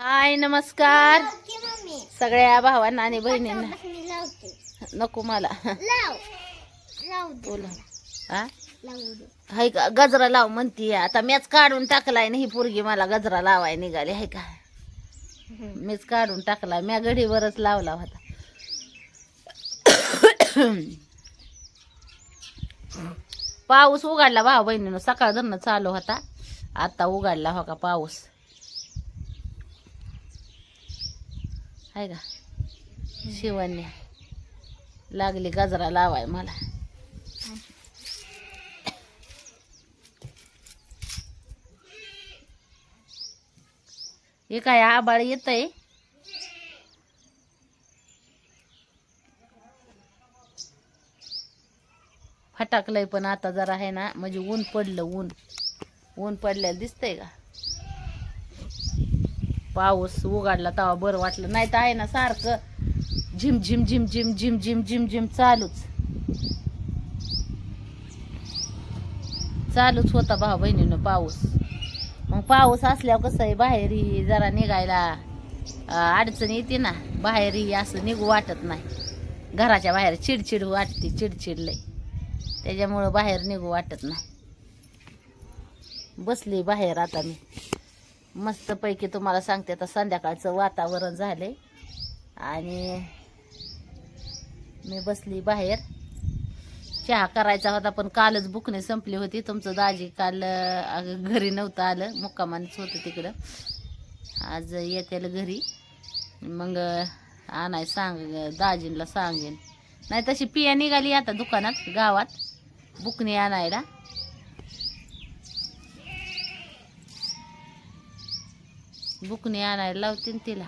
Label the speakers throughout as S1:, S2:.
S1: हाय नमस्कार. सगळ्या भावांना आणि बहिणींना. नको मला.
S2: लाव. लाव दे
S1: बोला हा? हाय का? गजरा लाव म्हणती आता. मीच काढून टाकलाय ना ही पोरगी मला गजरा लावाय निघाली. हाय का? मीच काढून टाकला. म्या घडीवरच लावला होता. पाऊस उघडला भाऊ बहिणीनं. सकाळ धरणं चालू होता. आता उघडला हो का पाऊस. आहे का? शिवानी. लागली गजरा लावाय मला. हे काय आबाळ येत आहे फटाकलंय पण आता जरा आहे ना म्हणजे ऊन पडलं ऊन. ऊन पडल्याला दिसतंय का? पाऊस उघडला तेव्हा बरं वाटलं. नाही तर आहे ना सारखं झिम झिम झिम झिम झिम झिम झिम झिम चालूच. चालूच होता भाऊ बहिणीनं पाऊस. मग पाऊस असल्यावर कसं आहे बाहेरही जरा निघायला अडचण येते ना. बाहेरही असं निघू वाटत नाही. घराच्या बाहेर चिडचिड वाटते चिडचिडलंय त्याच्यामुळं बाहेर निघू वाटत नाही. बसली बाहेर आता मी. मस्तपैकी तुम्हाला सांगते आता संध्याकाळचं वातावरण झालंय. आणि मी बसली बाहेर. चहा करायचा होता पण कालच बुकणे संपली होती. तुमचं दाजी काल घरी नव्हतं आलं. मुक्कामानच होतं तिकडं. आज येतेल घरी. मग आणाय सांग दाजींला सांगेन. नाही तशी पिया निघाली आता दुकानात गावात. बुकणी आणायला. बुकणी आणायला लावते ना तिला.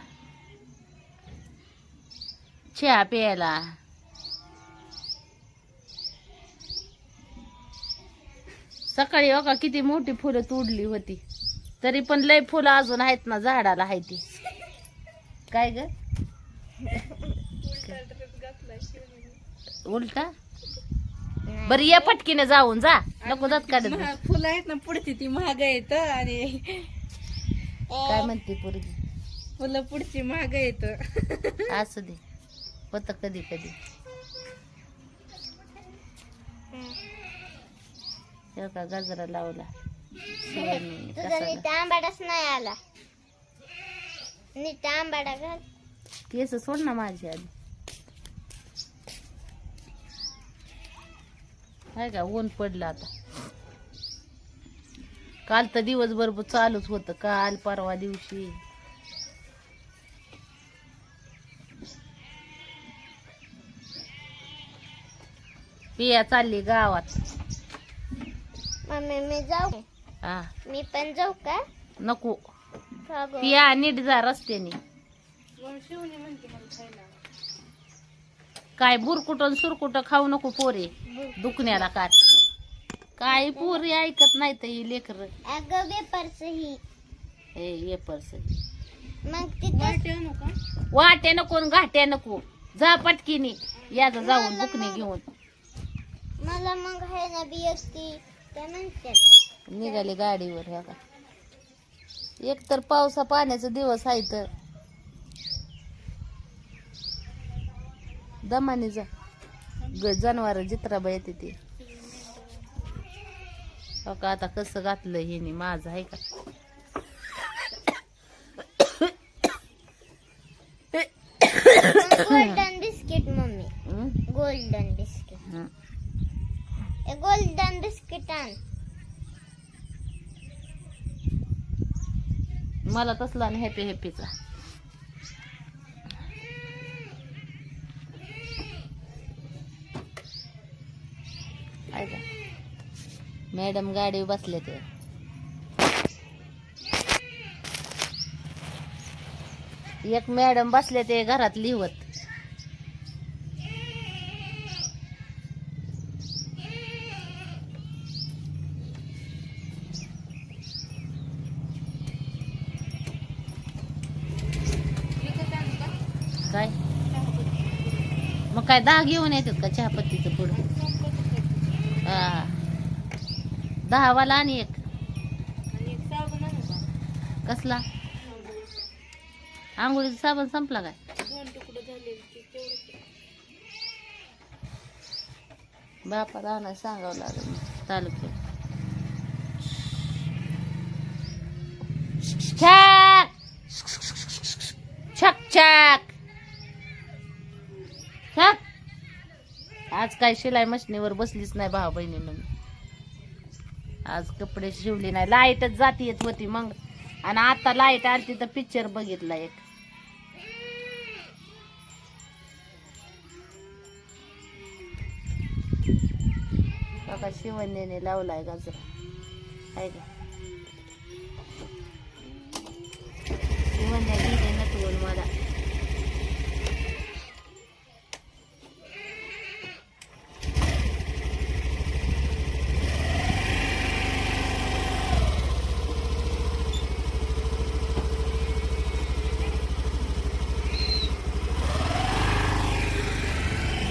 S1: चहा प्यायला. सकाळी बघा किती मोठी फुलं तोडली होती. तरी पण लय फुलं अजून आहेत ना झाडाला आहे ती. काय ग? उलटा? बरं या पटकीने जाऊन जा. नको जात का
S3: फुलं आहेत ना पुढची ती महाग येत आणि
S1: काय म्हणते पोरगी?
S3: फुलं पुढची महाग येत
S1: असू दे. होत कधी कधी. का गजरा लावला. शिवानी
S2: तुझा
S1: कसा
S2: नीट आंबाडाच नाही आला. नीट आंबाडा घाल.
S1: केस सोड ना माझी आधी. आहे का ऊन पडलं आता. काल तर दिवसभर चालूच होतं काल परवा दिवशी. पिया चालली गावात.
S2: मम्मी मी जाऊ?
S1: हा.
S2: मी पण जाऊ का?
S1: नको? पिया नीट जा रस्त्याने. काय बुरकुटन सुरकुट खाऊ नको पोरे दुखण्याला काय काय पोरी ऐकत नाही तर ही लेकर.
S2: अगं वेपर्स ही
S1: हे ये पर्स
S2: मग तिथं
S3: वाटे आणू
S1: नको न घाट्या नको. जा पटकीनी. याचा जाऊन बुकणी घेऊन.
S2: मला मग आहे ना बियसती ते म्हणतात
S1: निघाली गाडीवर ह्या का एक तर पावसा पाण्याचा दिवस आहे तर दमाने जा. ग जनावर जित्राबा येते ते. हो का आता कसं घातलं हिने माझं आहे का?
S2: Golden biscuit mummy? Golden biscuit. ए गोल्डन बिस्किट आण.
S1: मला तसला ना हॅपी हॅपीचा आहे का मॅडम गाडी बसले ते. एक मॅडम बसले ते घरात लिहवत. काय? मग काय दहा घेऊन येतात का चहापत्तीचं पुढं? हा. दहावाला आणि एक. कसला? आंघोळीचा साबण संपला काय? बापाला आणायला सांगावं लागेल तालुक्यात. छाक! छक छक! छक! आज काय शिलाई मशनीवर बसलीच नाही भाऊ बहिणीनं मी. आज कपडे शिवले नाही. लाईटच जाती येत होती मग. आणि आता लाइट आली तर पिक्चर बघितला एक. बघा शिवण्याने लावलाय गाजरा. आहे का? शिवण्या गेले नटवून मला.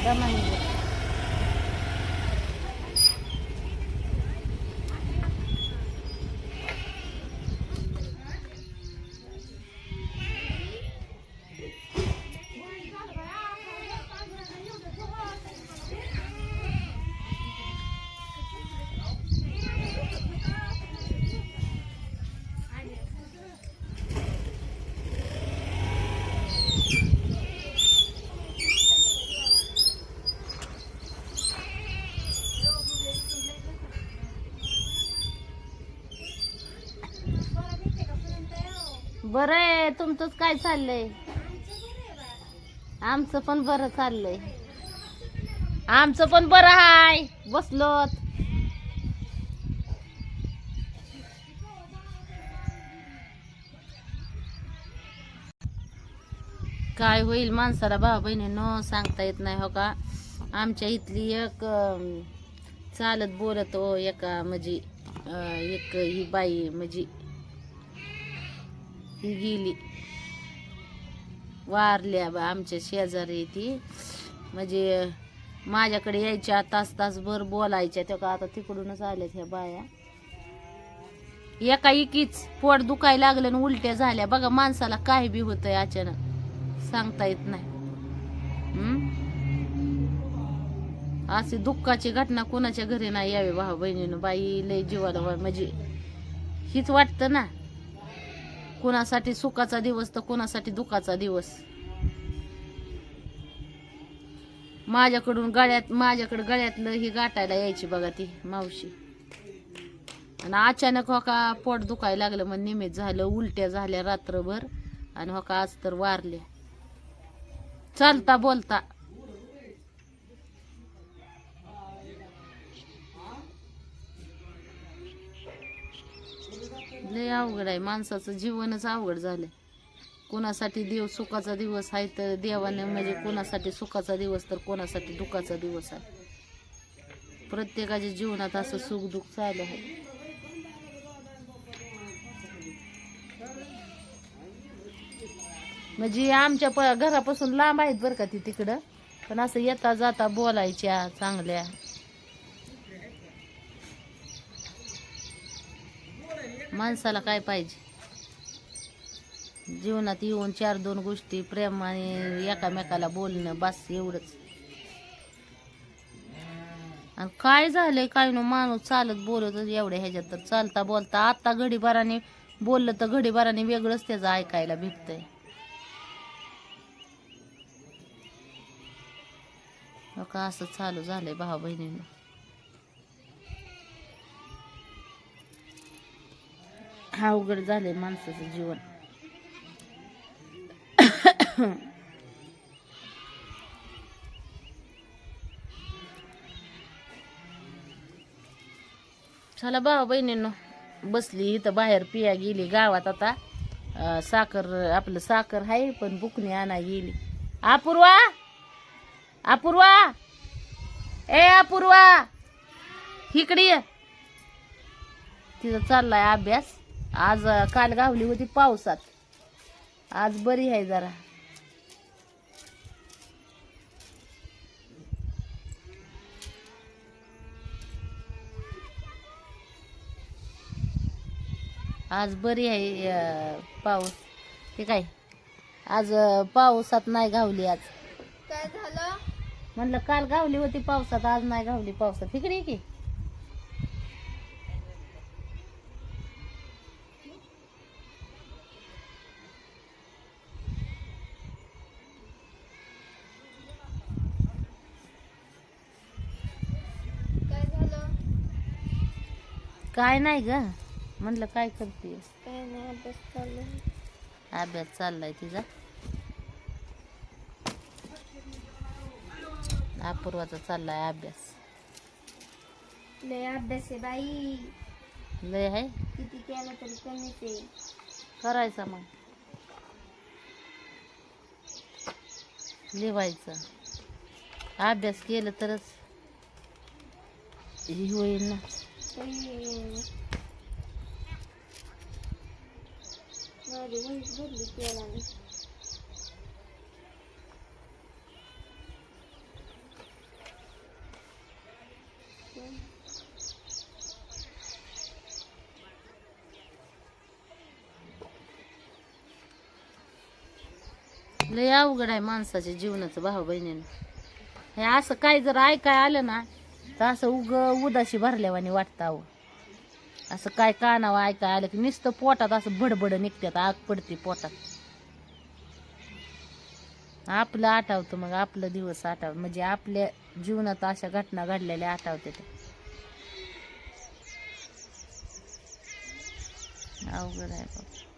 S1: दमानी बरं आहे तुमचंच काय चाललंय? आमचं पण बरं चाललंय. आमचं पण बरं हाय. बसलोत. काय होईल माणसाला भाऊ बहिणीनं सांगता येत नाही हो का? आमच्या इथली एक चालत बोलत हो एका म्हणजे एक ही बाई म्हणजे ही गेली. वारल्या बा आमच्या शेजारी ती. म्हणजे माझ्याकडे यायच्या तास तासभर बोलायच्या त्या का आता तिकडूनच आल्यात ह्या बाया. एका इकीच पोट दुखायला लागलं आणि उलट्या झाल्या. बघा माणसाला काय बी होतंय अचानक. सांगता येत नाही. अशी दुःखाची घटना कोणाच्या घरी नाही यावी भाऊ बहिणीनं. बाई लय जीवाला म्हणजे हीच वाटतं ना. कोणासाठी सुखाचा दिवस तर कोणासाठी दुखाचा दिवस? माझ्याकडून गळ्यात माझ्याकडे गळ्यातलं ही गाठायला यायची बघा ती मावशी. आणि अचानक हो का पोट दुखायला लागलं मग निमित झालं उलट्या झाल्या रात्रभर. आणि हो का आज तर वारल्या. चालता बोलता. लय अवघड आहे. माणसाचं जीवनच अवघड झालंय. कोणासाठी देव सुखाचा दिवस आहे तर देवाने म्हणजे कोणासाठी सुखाचा दिवस तर कोणासाठी दुखाचा दिवस आहे. प्रत्येकाच्या जीवनात असं सुख दुःख चालू आहे. म्हणजे आमच्या प घरापासून लांब आहेत बरं का ती तिकडं. पण असं येता जाता बोलायच्या चांगल्या. माणसाला काय पाहिजे? जीवनात येऊन चार दोन गोष्टी प्रेमाने एकामेकाला बोलणं बस एवढंच. आणि काय झालंय काय न माणूस चालत बोलत एवढ्या ह्याच्यात तर चालता बोलता आत्ता घडीभराने बोललं तर घडीभराने वेगळंच त्याचं ऐकायला भेटतंय. का असं चालू झालंय भाऊ बहिणीनं हा अवघड झालंय माणसाचं जीवन. चला भावा बहिणींनो बसली इथं बाहेर पिया गेली गावात आता. साखर आपलं साखर आहे पण बुकणी आणा गेली. अपूर्वा! अपूर्वा! ए अपूर्वा! इकडे तिचा चाललाय अभ्यास. आज काल गावली होती पावसात. आज बरी आहे जरा. आज बरी आहे पाऊस. ते काय? आज पावसात नाही गावली आज.
S4: काय झालं?
S1: म्हणलं काल गावली होती पावसात आज नाही गावली पावसात. इकडे ये की.
S4: काय
S1: नाही ग. म्हणलं काय करते
S4: काय नाही अभ्यास चालू
S1: अभ्यास चाललाय तिचा अपूर्वाचा चाललाय अभ्यास.
S4: लय अभ्यास आहे बाई.
S1: लय आहे?
S4: किती केलं तरी कमीच आहे.
S1: करायचा मग. लिवायचं. अभ्यास केलं तरच हे होईल ना.
S4: माझी वहीच भरली तेलाने
S1: लय अवघड आहे माणसाच्या जीवनाचं भाऊ बहिणीनं. हे असं काय जर ऐकाय आलं ना तर असं उग उदाशी भरल्यावानी वाटतं अहो. असं काय कानावं ऐकाय आलं की नुसतं पोटात असं बडबड निघतात आग पडते पोटात. आपलं आठवतं मग आपलं दिवस आठव म्हणजे आपल्या जीवनात अशा घटना घडलेल्या आठवते ते अवघड आहे बाबा.